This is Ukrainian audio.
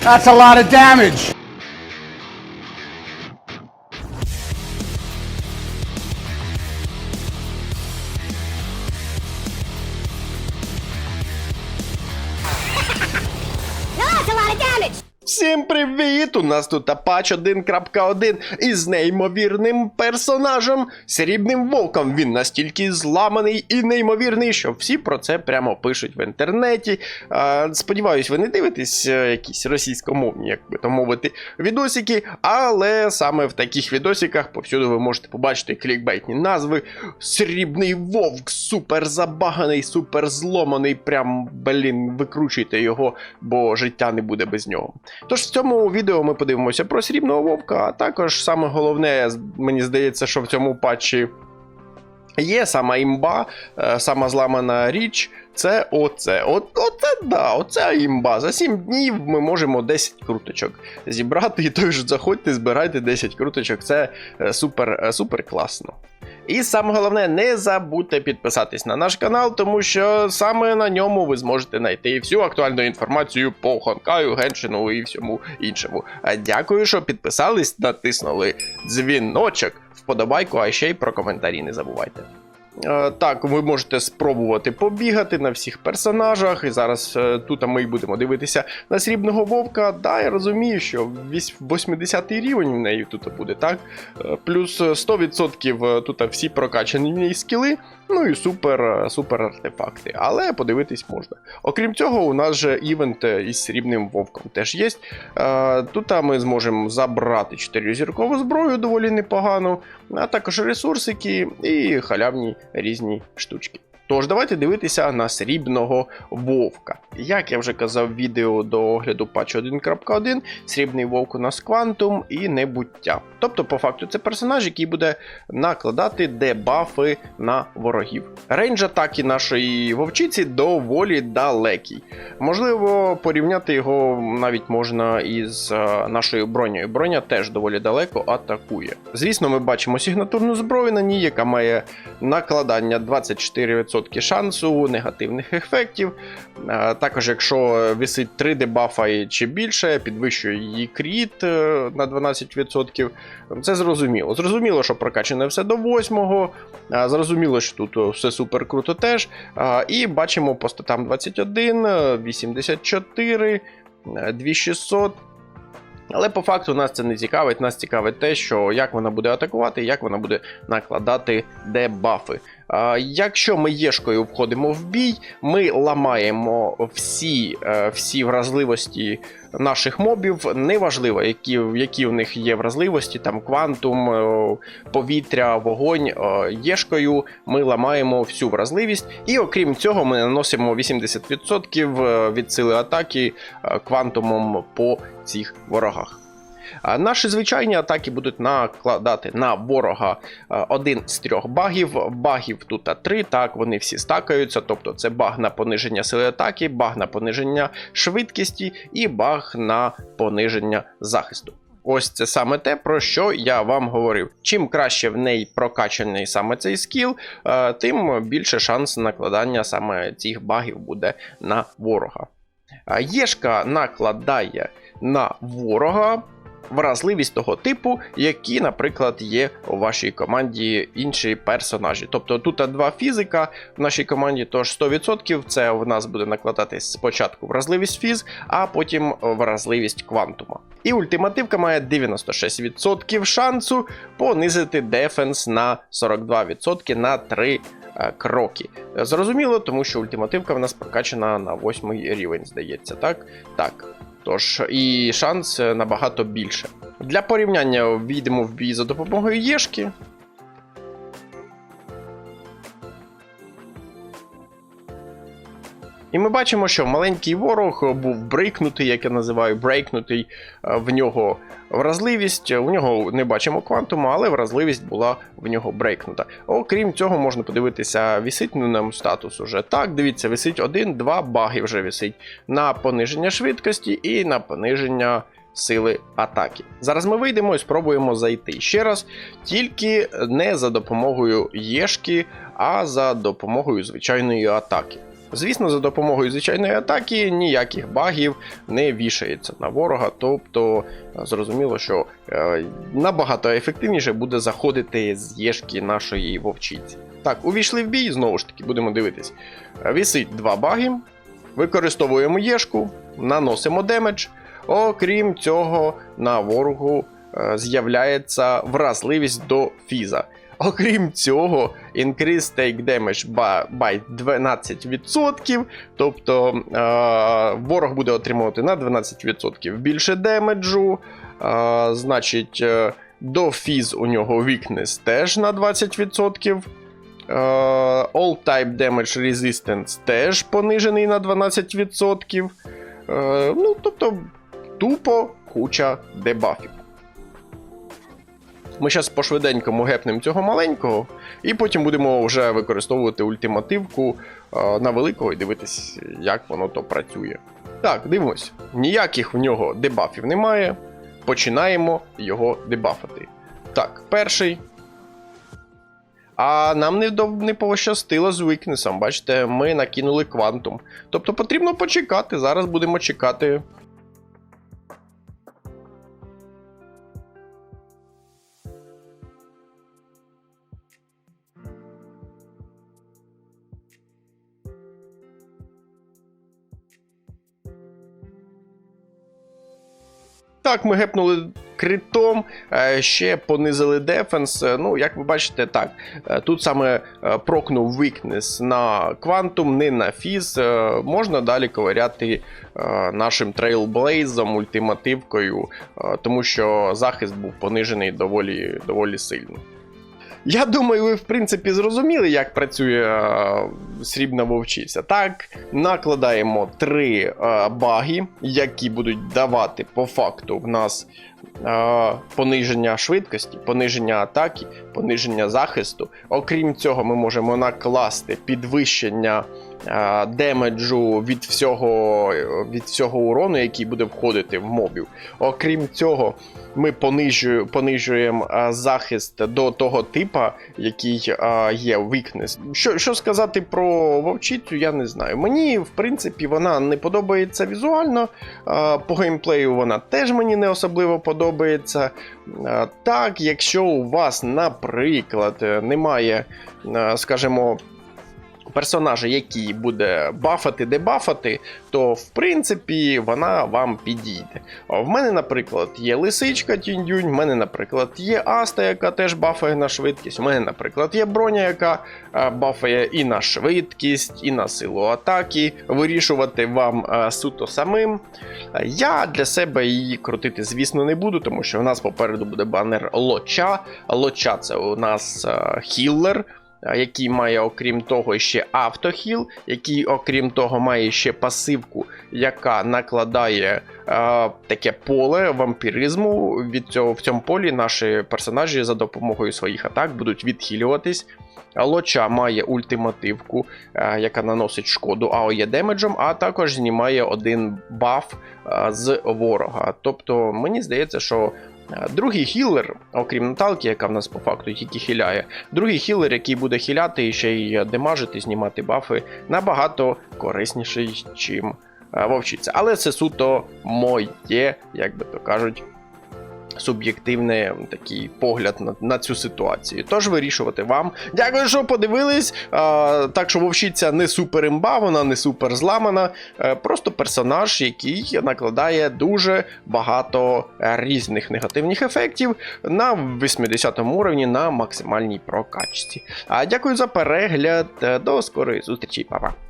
That's a lot of damage. That's a lot of damage! Всім привіт! У нас тут Apache 1.1 із неймовірним персонажем Срібним Вовком. Він настільки зламаний і неймовірний, що всі про це прямо пишуть в інтернеті. Сподіваюсь, ви не дивитесь е, якісь російськомовні, як би то мовити, відосики, але саме в таких відосиках повсюду ви можете побачити клікбейтні назви. Срібний вовк, супер забаганий, супер зломаний. Прям, блін, викручуйте його, бо життя не буде без нього. Тож в цьому відео ми подивимося про срібного вовка, а також саме головне, мені здається, що в цьому патчі є сама імба, е, сама зламана річ. Це оце. От, оце да, оце імба. За 7 днів ми можемо 10 круточок зібрати. І тож заходьте, збирайте 10 круточок. Це е, супер, е, супер класно. І саме головне, не забудьте підписатись на наш канал, тому що саме на ньому ви зможете знайти всю актуальну інформацію по Хонкаю, Геншину і всьому іншому. А Дякую, що підписались, натиснули дзвіночок, вподобайку, а ще й про коментарі не забувайте. Е, Так, ви можете спробувати побігати на всіх персонажах. І зараз е, тут ми будемо дивитися на срібного вовка. Да, я розумію, що вісь- 80 рівень в неї тут буде, так? Е, Плюс е, 100% тут всі прокачані скіли, ну і супер, супер артефакти. Але подивитись можна. Окрім цього, у нас же івент із срібним вовком теж є. Тут ми зможемо забрати 4 зіркову зброю доволі непогану, а також ресурсики і халявні різні штучки. Тож, давайте дивитися на срібного вовка. Як я вже казав в відео до огляду патчу 1.1, срібний вовк у нас квантум і небуття. Тобто, по факту, це персонаж, який буде накладати дебафи на ворогів. Рейндж атаки нашої вовчиці доволі далекий. Можливо, порівняти його навіть можна із е, нашою бронею. Броня теж доволі далеко атакує. Звісно, ми бачимо сигнатурну зброю на ній, яка має накладання 24% шансу негативних ефектів. Е, Також, якщо висить 3 дебафа чи більше, підвищує її кріт е, на 12%. Це зрозуміло. Зрозуміло, що прокачане все до 8-го. е, Зрозуміло, що тут все супер круто теж. І бачимо по статам 21, е, 84, е, 2600. Але по факту нас це не цікавить. Нас цікавить те, що як вона буде атакувати, як вона буде накладати дебафи. Якщо ми єшкою входимо в бій, ми ламаємо всі, е, всі вразливості наших мобів. Неважливо, які, які в них є вразливості, там квантум, е, повітря, вогонь. е, Єшкою ми ламаємо всю вразливість, і окрім цього, ми наносимо 80% е, від сили атаки квантумом по цих ворогах. Наші звичайні атаки будуть накладати на ворога е, один з трьох багів. Багів тут три, так вони всі стакаються. Тобто це баг на пониження сили атаки, баг на пониження швидкості і баг на пониження захисту. Ось це саме те, про що я вам говорив. Чим краще в неї прокачаний саме цей скіл, е, тим більше шанс накладання саме цих багів буде на ворога. А Єшка накладає на ворога вразливість того типу, які, наприклад, є у вашій команді інші персонажі. Тобто тут два фізика в нашій команді, тож 100% це в нас буде накладатись спочатку вразливість фіз, а потім вразливість квантума. І ультимативка має 96% шансу понизити дефенс на 42% на 3 е, кроки. Зрозуміло, тому що ультимативка в нас прокачана на 8 рівень, здається, так? Так. Тож і шанс е, набагато більше. Для порівняння війдемо в бій за допомогою Єшки. І ми бачимо, що маленький ворог був брейкнутий, як я називаю, брейкнутий. Е, В нього вразливість, у нього не бачимо квантуму, але вразливість була в нього брейкнута. Окрім цього, можна подивитися, висить на нам статус уже. Так, дивіться, висить один-два баги вже висить на пониження швидкості і на пониження сили атаки. Зараз ми вийдемо і спробуємо зайти ще раз, тільки не за допомогою єшки, а за допомогою звичайної атаки. Звісно, за допомогою звичайної атаки ніяких багів не вішається на ворога, тобто е, зрозуміло, що е, набагато ефективніше буде заходити з єшки нашої вовчиці. Так, увійшли в бій, знову ж таки, будемо дивитись. Е, Вісить два баги, використовуємо єшку, наносимо демедж. Окрім цього, на ворогу з'являється вразливість до фіза. Окрім цього, increase take damage by, by 12%, тобто е, ворог буде отримувати на 12% більше демеджу. Е, значить, е, до фіз у нього weakness теж на 20%. Е, All type damage resistance теж понижений на 12%. Е, ну, тобто, тупо куча дебафів. Ми зараз по-швиденькому гепнемо цього маленького, і потім будемо вже використовувати ультимативку е, на великого і дивитись, як воно то працює. Так, дивимось. Ніяких в нього дебафів немає. Починаємо його дебафати. Так, перший. А нам не, не пощастило з вікнесом. Бачите, ми накинули квантум. Тобто потрібно почекати. Зараз будемо чекати. Так, ми гепнули критом, е, ще понизили дефенс. Е, Ну, як ви бачите, так. е, Тут саме прокнув вікнес на квантум, не на фіз. Можна далі ковиряти нашим трейлблейзом, ультимативкою, тому що захист був понижений доволі, доволі сильно. Я думаю, ви в принципі зрозуміли, як працює е, срібна вовчиця. Так, накладаємо три е, баги, які будуть давати по факту в нас е, пониження швидкості, пониження атаки, пониження захисту. Окрім цього, ми можемо накласти підвищення демеджу від всього, від всього урону, який буде входити в мобів. Окрім цього, ми понижує, понижуємо е, захист до того типа, який є weakness. Що, що сказати про вовчицю, я не знаю. Мені, в принципі, вона не подобається візуально. По геймплею вона теж мені не особливо подобається. Так, якщо у вас, наприклад, немає, скажімо, персонажа, який буде бафати, дебафати, то в принципі вона вам підійде. В мене, наприклад, є лисичка тіндюнь, в мене, наприклад, є Аста, яка теж бафає на швидкість. У мене, наприклад, є броня, яка е, бафає і на швидкість, і на силу атаки. Вирішувати вам е, суто самим. Я для себе її крутити, звісно, не буду, тому що у нас попереду буде банер лоча. Лоча це у нас е, хіллер. Який має, окрім того, ще автохіл, який, окрім того, має ще пасивку, яка накладає е, таке поле вампіризму. Від цього в цьому полі наші персонажі за допомогою своїх атак будуть відхилюватись. Лоча має ультимативку, е, яка наносить шкоду АОЄ демеджем, а також знімає один баф е, з ворога. Тобто, мені здається, що другий хілер, окрім Наталки, яка в нас по факту тільки хіляє, другий хілер, який буде хіляти і ще й демажити, знімати бафи, набагато корисніший, чим вовчиться. Але це суто моє, як би то кажуть, суб'єктивний такий погляд на, на цю ситуацію. Тож вирішувати вам. Дякую, що подивились. А, так що вовчиця не супер імба, вона не супер зламана. Е, просто персонаж, який накладає дуже багато е, різних негативних ефектів на 80 уровні на максимальній прокачці. А дякую за перегляд. Е, До скорої зустрічі, Па-па.